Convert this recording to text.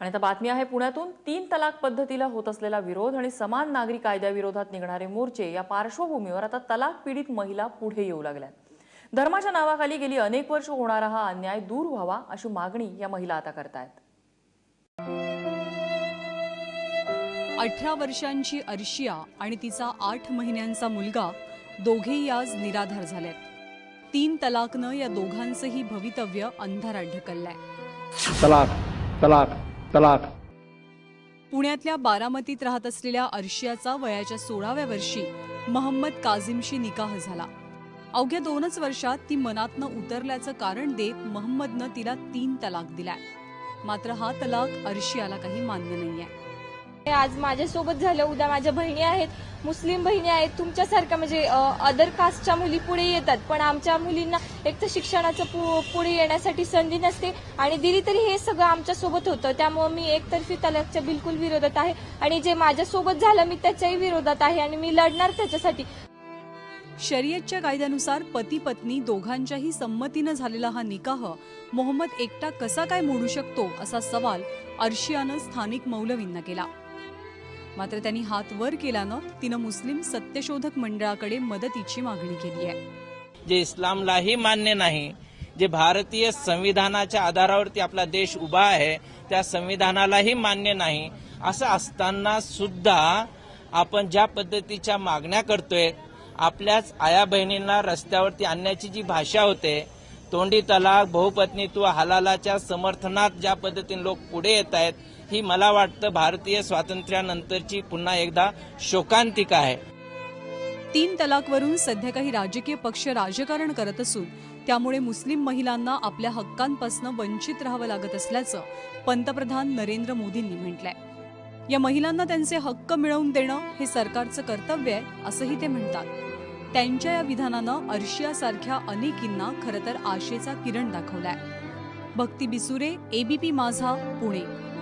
आणि आता बातमी आहे पुण्यातून. तीन तलाक पद्धतीला होत असलेला विरोध आणि समान नागरी कायद्याविरोधात निघणारे मोर्चे या पार्श्वभूमीवर आता तलाक पीडित महिला पुढे येऊ लागल्यात. धर्माच्या नावाखाली गेली अनेक वर्ष होणारा हा अन्याय दूर व्हावा अशी मागणी या महिला आता करतायत. अठरा वर्षांची अर्शिया आणि तिचा आठ महिन्यांचा मुलगा दोघेही आज निराधार झालेत. तीन तलाकनं या दोघांचंही भवितव्य अंधारात ढकललंय. तलाक तलाक. तलाक. पुण्यातल्या बारामतीत राहत असलेल्या अर्शियाचा वयाच्या सोळाव्या वर्षी महम्मद काझिमशी निकाह झाला. अवघ्या दोनच वर्षात ती मनातनं उतरल्याचं कारण देत महम्मदनं तिला तीन तलाक दिलाय. मात्र हा तलाक अर्शियाला काही मान्य नाहीये. आज माझ्यासोबत झालं. उद्या माझ्या बहिणी आहेत. मुस्लिम बहिणी आहेत. तुमच्यासारख्या म्हणजे अदर कास्टच्या मुली पुढे येतात. पण आमच्या मुलींना एक तर शिक्षणाचं पु- पुढे येण्यासाठी संधी नसते आणि दिली तरी हे सगळं आमच्यासोबत होतं. त्यामुळे मी एकतर्फी तलाकच्या बिलकुल विरोधात आहे. आणि जे माझ्यासोबत झालं मी त्याच्याही विरोधात आहे आणि मी लढणार त्याच्यासाठी. शर्यतच्या कायद्यानुसार पती पत्नी दोघांच्याही संमतीनं झालेला हा निकाह मोहम्मद एकटा कसा काय मोडू शकतो असा सवाल अर्शियानं स्थानिक मौलवींना केला. मात्र त्यांनी हात वर केल्यानं तिनं मुस्लिम सत्यशोधक मंडळाकडे मदतीची मागणी केली आहे. जे इस्लामलाही मान्य नाही जे भारतीय संविधानाच्या आधारावरती आपला देश उभा आहे त्या संविधानालाही मान्य नाही असं असताना सुद्धा आपण ज्या पद्धतीच्या मागण्या करतोय आपल्याच आया बहिणींना रस्त्यावरती आणण्याची जी भाषा होते तोंडी तलाक बहुपत्नीत्व हलालाच्या समर्थनात ज्या पद्धतीने लोक पुढे येत आहेत ही मला वाटतं भारतीय स्वातंत्र्यानंतरची पुन्हा एकदा शोकांतिका आहे. तीन तलाकवरून सध्या काही राजकीय पक्ष राजकारण करत असून त्यामुळे मुस्लिम महिलांना आपल्या हक्कांपासून वंचित राहावं लागत असल्याचं पंतप्रधान नरेंद्र मोदींनी म्हटलंय. या महिलांना त्यांचे हक्क मिळवून देणं हे सरकारचं कर्तव्य आहे असंही ते म्हणतात. त्यांच्या या विधानानं अर्शियासारख्या अनेकींना खरं तर आशेचा किरण दाखवलाय. भक्ती बिसुरे एबीपी माझा पुणे.